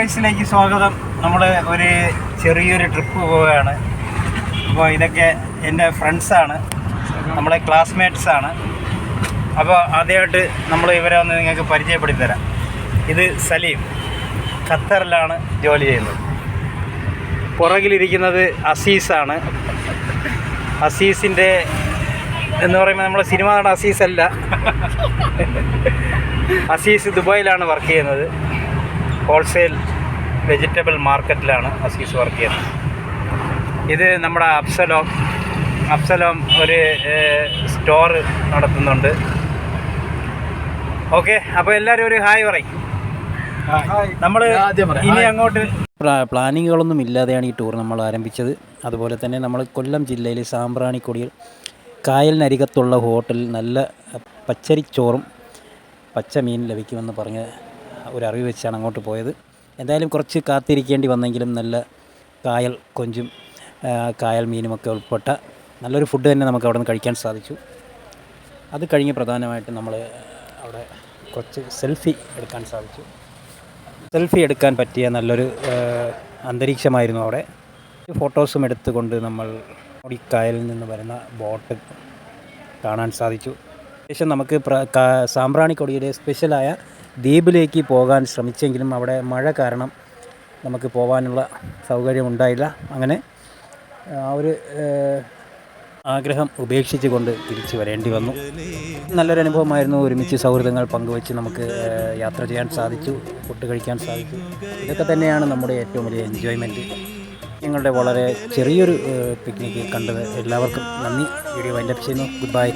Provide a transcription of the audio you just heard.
ിലേക്ക് സ്വാഗതം. നമ്മൾ ഒരു ചെറിയൊരു ട്രിപ്പ് പോവുകയാണ്. അപ്പോൾ ഇതൊക്കെ എന്റെ ഫ്രണ്ട്സാണ് നമ്മളെ ക്ലാസ്മേറ്റ്സ് ആണ്. അപ്പോൾ ആദ്യമായിട്ട് നമ്മൾ ഇവരെ ഒന്ന് നിങ്ങൾക്ക് പരിചയപ്പെടുത്തി തരാം ഇത് സലീം. ഖത്തറിലാണ് ജോലി ചെയ്യുന്നത്. പുറകിലിരിക്കുന്നത് അസീസാണ് അസീസിന്റെ എന്ന് പറയുമ്പോൾ നമ്മളെ സിനിമ നട അസീസല്ല അസീസ് ദുബായിലാണ് വർക്ക് ചെയ്യുന്നത്. ഹോൾസെയിൽ വെജിറ്റബിൾ മാർക്കറ്റിലാണ് അസീസ് വർക്ക് ചെയ്യുന്നത്. ഇത് നമ്മുടെ അപ്സലോം അപ്സലോം ഒരു സ്റ്റോർ നടത്തുന്നുണ്ട്. ഓക്കെ അപ്പോൾ എല്ലാവരും ഒരു ഹായ് പറയും. നമ്മൾ ഇനി അങ്ങോട്ട് പ്ലാനിങ്ങുകളൊന്നും ഇല്ലാതെയാണ് ഈ ടൂർ നമ്മൾ ആരംഭിച്ചത്. അതുപോലെ തന്നെ നമ്മൾ കൊല്ലം ജില്ലയിലെ സാമ്പ്രാണിക്കൊടിയിൽ കായലിനരികത്തുള്ള ഹോട്ടലിൽ നല്ല പച്ചരിച്ചോറും പച്ചമീൻ ലഭിക്കുമെന്ന് പറഞ്ഞ ഒരു അറിവ് വെച്ചാണ് അങ്ങോട്ട് പോയത്. എന്തായാലും കുറച്ച് കാത്തിരിക്കേണ്ടി വന്നെങ്കിലും നല്ല കായൽ കൊഞ്ചും കായൽ മീനുമൊക്കെ ഉൾപ്പെട്ട നല്ലൊരു ഫുഡ് തന്നെ നമുക്ക് അവിടെ നിന്ന് കഴിക്കാൻ സാധിച്ചു. അത് കഴിഞ്ഞ് പ്രധാനമായിട്ട് നമ്മൾ അവിടെ കുറച്ച് സെൽഫി എടുക്കാൻ സാധിച്ചു. സെൽഫി എടുക്കാൻ പറ്റിയ നല്ലൊരു അന്തരീക്ഷമായിരുന്നു അവിടെ. ഫോട്ടോസും എടുത്തുകൊണ്ട് നമ്മൾ ഈ കായലിൽ നിന്ന് വരുന്ന ബോട്ട് കാണാൻ സാധിച്ചു. ശേഷം നമുക്ക് സാമ്പ്രാണിക്കൊടിയുടെ സ്പെഷ്യലായ ദ്വീപിലേക്ക് പോകാൻ ശ്രമിച്ചെങ്കിലും അവിടെ മഴ കാരണം നമുക്ക് പോകാനുള്ള സൗകര്യം ഉണ്ടായില്ല അങ്ങനെ ആ ഒരു ആഗ്രഹം ഉപേക്ഷിച്ചുകൊണ്ട് തിരിച്ചു വരേണ്ടി വന്നു. നല്ലൊരു അനുഭവമായിരുന്നു ഒരുമിച്ച് സൗഹൃദങ്ങൾ പങ്കുവച്ച് നമുക്ക് യാത്ര ചെയ്യാൻ സാധിച്ചു ഫുഡ് കഴിക്കാൻ സാധിച്ചു. ഇതൊക്കെ തന്നെയാണ് നമ്മുടെ ഏറ്റവും വലിയ എൻജോയ്മെന്റ് ഞങ്ങളുടെ വളരെ ചെറിയൊരു പിക്നിക്ക് കണ്ടത് എല്ലാവർക്കും. നന്ദി. വീഡിയോ വൈൻഡപ്പ് ചെയ്യുന്നു. Good bye